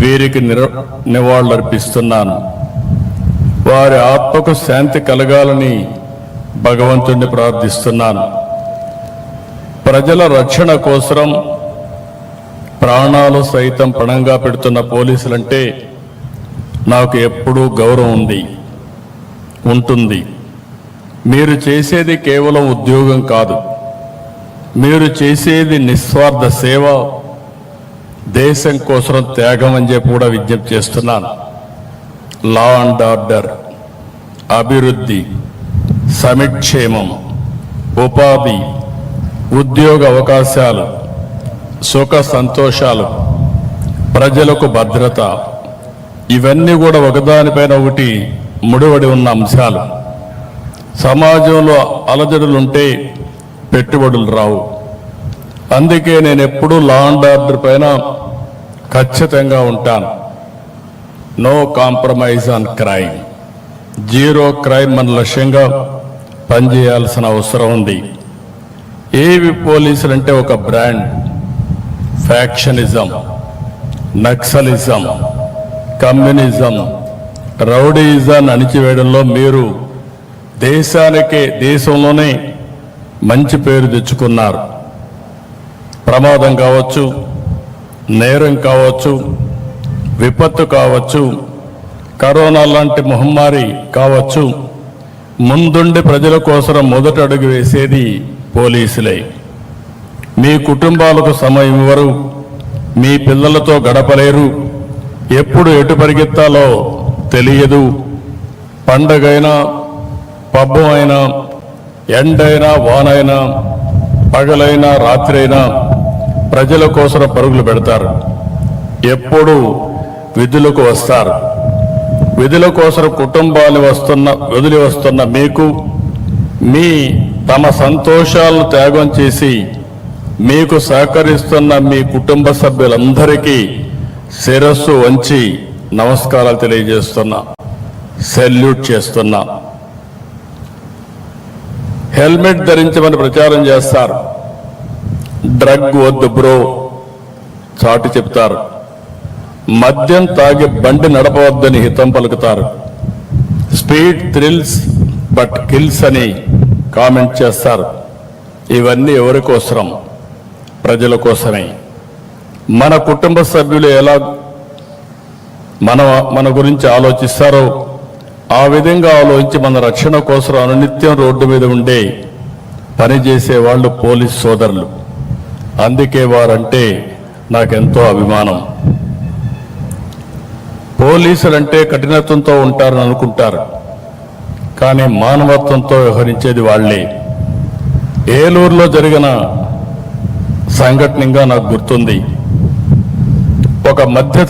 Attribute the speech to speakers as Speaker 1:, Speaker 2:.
Speaker 1: వీరికి నిర నివాళులర్పిస్తున్నాను. వారి ఆత్మకు శాంతి కలగాలని భగవంతుణ్ణి ప్రార్థిస్తున్నాను. ప్రజల రక్షణ కోసం ప్రాణాలు సైతం పణంగా పెడుతున్న పోలీసులంటే నాకు ఎప్పుడూ గౌరవం ఉంది ఉంటుంది. మీరు చేసేది కేవలం ఉద్యోగం కాదు. మీరు చేసేది నిస్వార్థ సేవ దేశం కోసం త్యాగం అని చెప్పి కూడా విజ్ఞప్తి చేస్తున్నాను. లా అండ్ ఆర్డర్ అభివృద్ధి సమిక్షేమం ఉపాధి ఉద్యోగ అవకాశాలు సుఖ సంతోషాలు ప్రజలకు భద్రత ఇవన్నీ కూడా ఒకదానిపైన ఒకటి ముడివడి ఉన్న అంశాలు. సమాజంలో అలజడులుంటే పెట్టుబడులు రావు. అందుకే నేను ఎప్పుడూ లా అండ్ ఆర్డర్ పైన ఖచ్చితంగా ఉంటాను. No compromise on crime zero crime మన లక్ష్యంగా పనిచేయాల్సిన అవసరం ఉంది. ఏవి పోలీసులు అంటే ఒక బ్రాండ్. ఫ్యాక్షనిజం నక్సలిజం కమ్యూనిజం రౌడీయిజాన్ని అణిచివేయడంలో మీరు దేశానికే దేశంలోనే మంచి పేరు తెచ్చుకున్నారు. ప్రమాదం కావచ్చు నేరం కావచ్చు విపత్తు కావచ్చు కరోనా లాంటి మహమ్మారి కావచ్చు ముందుండి ప్రజల కోసం మొదట అడుగు వేసేది పోలీసులే. మీ కుటుంబాలకు సమయం ఇవ్వరు మీ పిల్లలతో గడపలేరు ఎప్పుడు ఎటు పరిగెత్తాలో తెలియదు. పండగైనా పబ్బం అయినా ఎండైనా వానైనా పగలైనా రాత్రైనా ప్రజల కోసం పరుగులు పెడతారు. ఎప్పుడు విధులకు వస్తారు. విధుల కోసం కుటుంబాలు వస్తున్న వదిలి వస్తున్న మీకు మీ తమ సంతోషాలను త్యాగం చేసి మీకు సహకరిస్తున్న మీ కుటుంబ సభ్యులందరికీ శిరస్సు వంచి నమస్కారాలు తెలియజేస్తున్నా. సెల్యూట్ చేస్తున్నా. హెల్మెట్ ధరించమని ప్రచారం చేస్తారు. డ్రగ్ వద్దు బ్రో చాటు చెప్తారు. మద్యం తాగి బండి నడపవద్దని హితం పలుకుతారు. స్పీడ్ థ్రిల్స్ బట్ కిల్స్ అని కామెంట్ చేస్తారు. ఇవన్నీ ఎవరి కోసరం ప్రజల కోసమే. మన కుటుంబ సభ్యులు ఎలా మన మన గురించి ఆలోచిస్తారో ఆ విధంగా ఆలోచించి మన రక్షణ కోసం అనునిత్యం రోడ్డు మీద ఉండే పనిచేసే వాళ్ళు పోలీస్ సోదరులు. అందుకే వారంటే నాకెంతో అభిమానం. పోలీసులంటే కఠినత్వంతో ఉంటారని అనుకుంటారు. కానీ మానవత్వంతో వ్యవహరించేది వాళ్ళే. ఏలూరులో జరిగిన సంఘటనగా నాకు గుర్తుంది. ఒక మధ్య